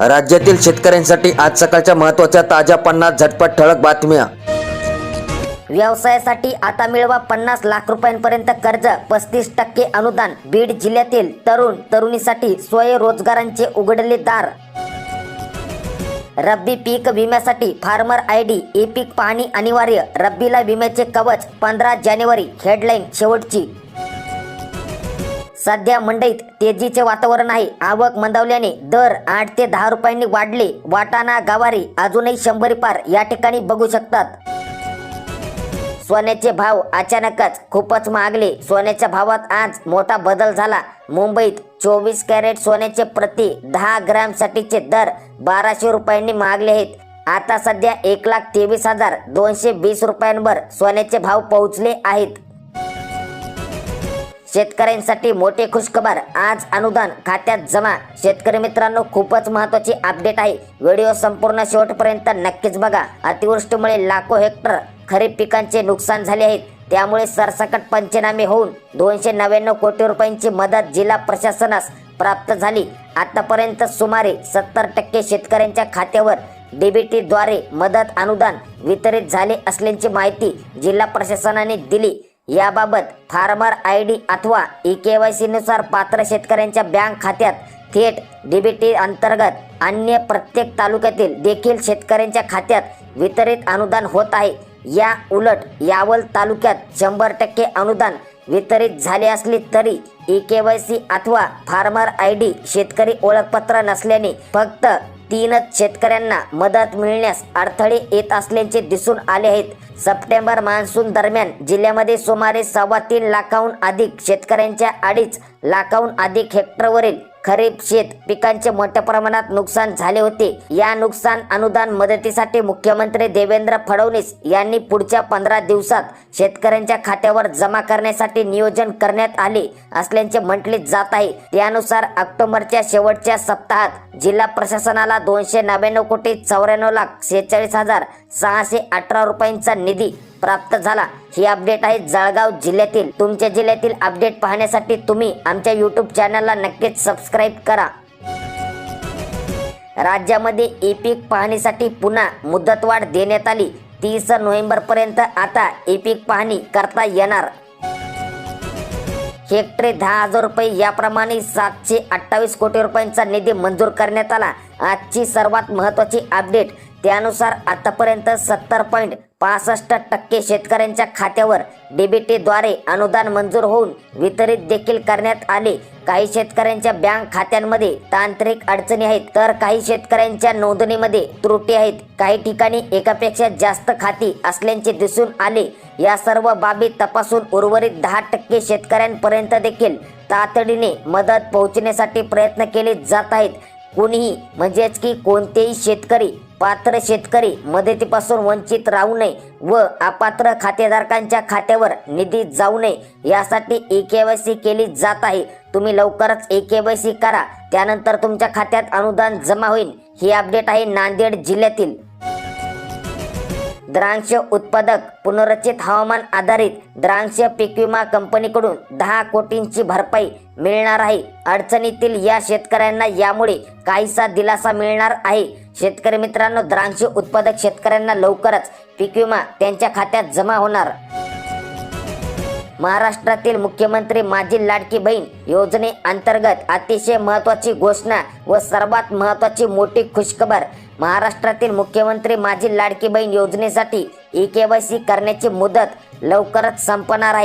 राज्यातील शेतकऱ्यांसाठी आज सकाळच्या महत्त्वाच्या ताज्या पन्नास झटपट ठळक बातम्या. व्यवसायासाठी आता मिळवा पन्नास लाख रुपयांपर्यंत कर्ज पस्तीस टक्के अनुदान बीड जिल्ह्यातील तरुण तरुणीसाठी स्वयंरोजगारांचे उघडले दार. रब्बी पीक विम्यासाठी फार्मर आय डी ए पीक पाहणी अनिवार्य रब्बीला विम्याचे कवच पंधरा जानेवारी हेडलाईन शेवटची. सध्या मंडईत तेजीचे वातावरण आहे. आवक मंदावल्याने दर आठ ते दहा रुपयांनी वाढले. वाटाणा गवारी अजूनही शंभरी पार या ठिकाणी बघू शकतात. सोन्याचे भाव अचानकच खूपच महागले. सोन्याच्या भावात आज मोठा बदल झाला. मुंबईत चोवीस कॅरेट सोन्याचे प्रति दहा ग्रॅम साठीचे दर बाराशे रुपयांनी महागले आहेत. आता सध्या एक लाख तेवीस हजार दोनशे वीस रुपयांवर सोन्याचे भाव पोहोचले आहेत. शेतकऱ्यांसाठी मोठे खुशखबर. आज अनुदान खात्यात जमा. शेतकरी मित्रांनो खूपच महत्वाची अपडेट आहे. व्हिडिओ संपूर्ण शेवटपर्यंत नक्कीच बघा. अतिवृष्टीमुळे लाखो हेक्टर खरीप पिकांचे नुकसान झाले आहेत त्यामुळे सरसकट पंचनामे होऊन दोनशे नव्याण्णव कोटी रुपयांची मदत जिल्हा प्रशासनास प्राप्त झाली. आतापर्यंत सुमारे सत्तर टक्के शेतकऱ्यांच्या खात्यावर डीबीटीद्वारे मदत अनुदान वितरित झाले असल्याची माहिती जिल्हा प्रशासनाने दिली. याबाबत फार्मर आय डी अथवा ई के वाय सी नुसार पात्र शेतकऱ्यांच्या बँक खात्यात थेट डीबीटी अंतर्गत अन्य प्रत्येक तालुक्यातील देखील शेतकऱ्यांच्या खात्यात वितरित अनुदान होत आहे. या उलट यावल तालुक्यात शंभर टक्के अनुदान वितरित झाले असले तरी ई के वाय सी अथवा फार्मर आय डी शेतकरी ओळखपत्र नसल्याने फक्त तीनच शेतकऱ्यांना मदत मिळण्यास अडथळे येत असल्याचे दिसून आले आहेत. सप्टेंबर मान्सून दरम्यान जिल्ह्यामध्ये सुमारे सव्वा तीन लाखाहून अधिक शेतकऱ्यांच्या अडीच लाखाहून अधिक हेक्टरवरील खरीप शेत पिकांचे मोठ्या प्रमाणात नुकसान झाले होते. या नुकसान अनुदान मदतीसाठी मुख्यमंत्री देवेंद्र फडणवीस यांनी पुढच्या पंधरा दिवसात शेतकऱ्यांच्या खात्यावर जमा करण्यासाठी नियोजन करण्यात आले असल्याचे म्हटले जात आहे. त्यानुसार ऑक्टोबरच्या शेवटच्या सप्ताहात जिल्हा प्रशासनाला दोनशे नव्याण्णव कोटी चौऱ्याण्णव लाख शेहेचाळीस हजार सहाशे अठरा रुपयांचा निधी प्राप्त झाला. ही अपडेट आहे जळगाव जिल्ह्यातील. तुमच्या जिल्ह्यातील अपडेट पाहण्यासाठी तुम्ही आमच्या यूट्यूब चॅनलला नक्कीच सबस्क्राईब करा. राज्यामध्ये ई पीक पाहणीसाठी पुन्हा मुदतवाढ देण्यात आली. तीस नोव्हेंबर पर्यंत आता ई पीक पाहणी करता येणार. हेक्टरी दहा हजार रुपये याप्रमाणे सातशे अठ्ठावीस कोटी रुपयांचा निधी मंजूर करण्यात आला. आजची सर्वात महत्वाची अपडेट त्यानुसार आतापर्यंत सत्तर पॉईंट पासष्ट टक्के शेतकऱ्यांच्या खात्यावर डीबीटीद्वारे अनुदान मंजूर होऊन वितरित देखील करण्यात आले. काही शेतकऱ्यांच्या बँक खात्यांमध्ये तांत्रिक अडचणी आहेत तर काही शेतकऱ्यांच्या नोंदणीमध्ये त्रुटी आहेत. काही ठिकाणी एकापेक्षा जास्त खाती असल्याचे दिसून आले. या सर्व बाबी तपासून उर्वरित दहा टक्के शेतकऱ्यांपर्यंत देखील तातडीने मदत पोहोचण्यासाठी प्रयत्न केले जात आहेत. कोणीही म्हणजेच की कोणतेही शेतकरी पात्र शेतकरी मदतीपासून वंचित राहू नये व अपात्र खातेधारकांच्या खात्यावर निधी जाऊ नये यासाठी ए के वाय सी केली जात आहे. तुम्ही लवकरच ए के वाय सी करा. त्यानंतर तुमच्या खात्यात अनुदान जमा होईल. ही अपडेट आहे नांदेड जिल्ह्यातील. द्रांक्ष उत्पादक पुनर्रचित हवामान आधारित द्रांक्ष पीक विमा कंपनीकडून दहा कोटींची भरपाई मिळणार आहे. अडचणीतील या शेतकऱ्यांना यामुळे काहीसा दिलासा मिळणार आहे. शेतकरी मित्रांनो द्रांक्ष उत्पादक शेतकऱ्यांना लवकरच पीक विमा त्यांच्या खात्यात जमा होणार. महाराष्ट्रातील मुख्यमंत्री माझी लाडकी बहीण योजने अंतर्गत अतिशय महत्वाची घोषणा व सर्वात महत्वाची मोठी खुशखबर. महाराष्ट्रातील मुख्यमंत्री माझी लाडकी बहीण योजनेसाठी ई के वाय सी करण्याची मुदत लवकरच संपणार आहे.